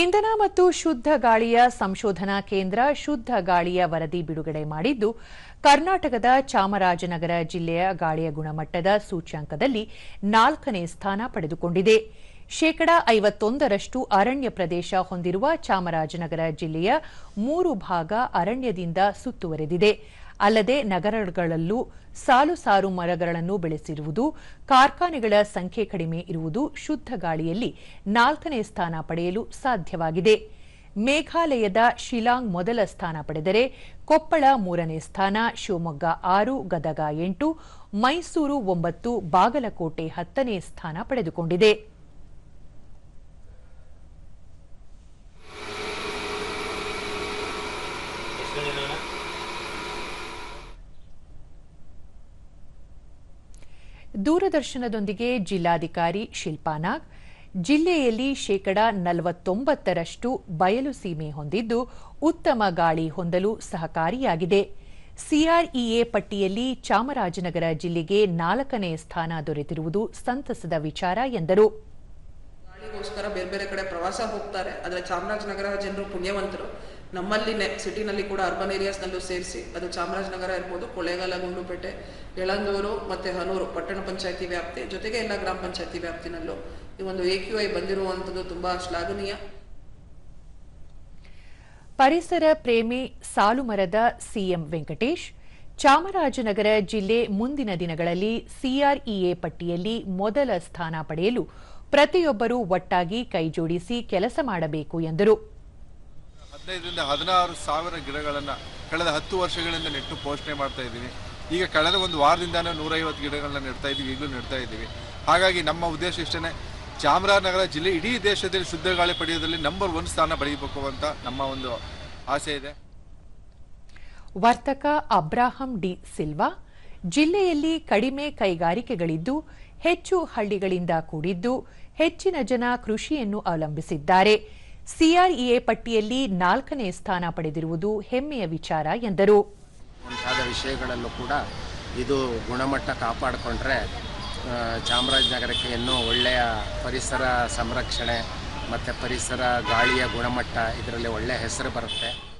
ಇಂಧನ ಮತ್ತು ಶುದ್ಧ ಗಾಳಿಯ ಸಂಶೋಧನಾ ಕೇಂದ್ರ ಶುದ್ಧ ಗಾಳಿಯ ವರದಿ ಬಿಡುಗಡೆ ಮಾಡಿದ್ದು, ಕರ್ನಾಟಕದ ಚಾಮರಾಜನಗರ ಜಿಲ್ಲೆಯ ಗಾಳಿಯ ಗುಣಮಟ್ಟದ ಸೂಚ್ಯಂಕದಲ್ಲಿ ನಾಲ್ಕನೇ ಸ್ಥಾನ ಪಡೆದುಕೊಂಡಿದೆ. ಶೇಕಡಾ ಐವತ್ತೊಂದರಷ್ಟು ಅರಣ್ಯ ಪ್ರದೇಶ ಹೊಂದಿರುವ ಚಾಮರಾಜನಗರ ಜಿಲ್ಲೆಯ ಮೂರು ಭಾಗ ಅರಣ್ಯದಿಂದ ಸುತ್ತುವರೆದಿದೆ. ಅಲ್ಲದೆ ನಗರಗಳಲ್ಲೂ ಸಾಲು ಸಾರು ಮರಗಳನ್ನು ಬೆಳೆಸಿರುವುದು, ಕಾರ್ಖಾನೆಗಳ ಸಂಖ್ಯೆ ಕಡಿಮೆ ಇರುವುದು ಶುದ್ಧ ಗಾಳಿಯಲ್ಲಿ ನಾಲ್ಕನೇ ಸ್ಥಾನ ಪಡೆಯಲು ಸಾಧ್ಯವಾಗಿದೆ. ಮೇಘಾಲಯದ ಶಿಲಾಂಗ್ ಮೊದಲ ಸ್ಥಾನ ಪಡೆದರೆ ಕೊಪ್ಪಳ ಮೂರನೇ ಸ್ಥಾನ, ಶಿವಮೊಗ್ಗ ಆರು, ಗದಗ ಎಂಟು, ಮೈಸೂರು ಒಂಬತ್ತು, ಬಾಗಲಕೋಟೆ ಹತ್ತನೇ ಸ್ಥಾನ ಪಡೆದುಕೊಂಡಿದೆ. ದೂರದರ್ಶನದೊಂದಿಗೆ ಜಿಲ್ಲಾಧಿಕಾರಿ ಶಿಲ್ಪಾ ನಾಗ್, ಜಿಲ್ಲೆಯಲ್ಲಿ ಶೇಕಡಾ ನಲವತ್ತೊಂಬತ್ತರಷ್ಟು ಬಯಲು ಸೀಮೆ ಹೊಂದಿದ್ದು ಉತ್ತಮ ಗಾಳಿ ಹೊಂದಲು ಸಹಕಾರಿಯಾಗಿದೆ. ಸಿಆರ್ಇಎ ಪಟ್ಟಿಯಲ್ಲಿ ಚಾಮರಾಜನಗರ ಜಿಲ್ಲೆಗೆ ನಾಲ್ಕನೇ ಸ್ಥಾನ ದೊರೆತಿರುವುದು ಸಂತಸದ ವಿಚಾರ ಎಂದರು. ಬೇರೆ ಬೇರೆ ಕಡೆ ಪ್ರವಾಸ ಹೋಗ್ತಾರೆ. ಚಾಮರಾಜನಗರ ಜನರು ಪುಣ್ಯವಂತರು. ನಮ್ಮಲ್ಲಿನೇ ಸಿಟಿನಲ್ಲಿ ಕೂಡ ಅರ್ಬನ್ ಏರಿಯಾಸ್ನಲ್ಲೂ ಸೇರಿಸಿ, ಅದು ಚಾಮರಾಜನಗರ ಇರ್ಬೋದು, ಕೊಳ್ಳೇಗಾಲ ಗುಂಡುಪೇಟೆ ಯಳಂದೂರು ಮತ್ತು ಹನೂರು ಪಟ್ಟಣ ಪಂಚಾಯತಿ ವ್ಯಾಪ್ತಿ, ಜೊತೆಗೆ ಎಲ್ಲ ಗ್ರಾಮ ಪಂಚಾಯತಿ ವ್ಯಾಪ್ತಿನಲ್ಲೂ ಈ ಒಂದು ಎ ಕ್ಯೂ ಐ ಬಂದಿರುವಂಥದ್ದು ತುಂಬ ಶ್ಲಾಘನೀಯ. ಪರಿಸರ ಪ್ರೇಮಿ ಸಾಲುಮರದ ಸಿಎಂ ವೆಂಕಟೇಶ್, ಚಾಮರಾಜನಗರ ಜಿಲ್ಲೆ ಮುಂದಿನ ದಿನಗಳಲ್ಲಿ ಸಿಆರ್ಇಎ ಪಟ್ಟಿಯಲ್ಲಿ ಮೊದಲ ಸ್ಥಾನ ಪಡೆಯಲು ಪ್ರತಿಯೊಬ್ಬರೂ ಒಟ್ಟಾಗಿ ಕೈಜೋಡಿಸಿ ಕೆಲಸ ಮಾಡಬೇಕು ಎಂದರು. ಹದಿನೈದರಿಂದ ಹದಿನಾರು ಸಾವಿರ ಗಿಡಗಳನ್ನು ಕಳೆದ ಹತ್ತು ವರ್ಷಗಳಿಂದ ನೆಟ್ಟು ಪೋಷಣೆ ಮಾಡ್ತಾ ಇದ್ದೀವಿ. ಈಗ ಕಳೆದ ಒಂದು ವಾರದಿಂದಾನೇ ನೂರೈವತ್ತು ಗಿಡಗಳನ್ನ ನೆಡ್ತಾ ಇದ್ದೀವಿ, ಈಗಲೂ ನೆಡ್ತಾ ಇದ್ದೀವಿ. ಹಾಗಾಗಿ ನಮ್ಮ ಉದ್ದೇಶ ಇಷ್ಟೇ ಚಾಮರಾಜನಗರ ಜಿಲ್ಲೆ ಇಡೀ ದೇಶದಲ್ಲಿ ಶುದ್ಧ ಗಾಳಿ ಪಡೆಯೋದ್ರಲ್ಲಿ ನಂಬರ್ ಒನ್ ಸ್ಥಾನ ಪಡೆಯಬೇಕು ಅಂತ ನಮ್ಮ ಒಂದು ಆಸೆ ಇದೆ. ವರ್ತಕ ಅಬ್ರಾಹಂ ಡಿ ಸಿಲ್ವಾ ಜಿಲ್ಲೆಯಲ್ಲಿ ಕಡಿಮೆ ಕೈಗಾರಿಕೆಗಳಿದ್ದು, ಹೆಚ್ಚು ಹಳ್ಳಿಗಳಿಂದ ಕೂಡಿದ್ದು, ಹೆಚ್ಚಿನ ಜನ ಕೃಷಿಯನ್ನು ಅವಲಂಬಿಸಿದ್ದಾರೆ. ಸಿಆರ್ಇಎ ಪಟ್ಟಿಯಲ್ಲಿ ನಾಲ್ಕನೇ ಸ್ಥಾನ ಪಡೆದಿರುವುದು ಹೆಮ್ಮೆಯ ವಿಚಾರ, ಎಂದರು. ವಿಷಯಗಳಲ್ಲೂ ಕೂಡ ಇದು ಗುಣಮಟ್ಟ ಕಾಪಾಡಿಕೊಂಡ್ರೆ ಚಾಮರಾಜನಗರಕ್ಕೆ ಇನ್ನೂ ಒಳ್ಳೆಯ ಪರಿಸರ ಸಂರಕ್ಷಣೆ ಮತ್ತು ಪರಿಸರ ಗಾಳಿಯ ಗುಣಮಟ್ಟ ಇದರಲ್ಲಿ ಒಳ್ಳೆಯ ಹೆಸರು ಬರುತ್ತೆ.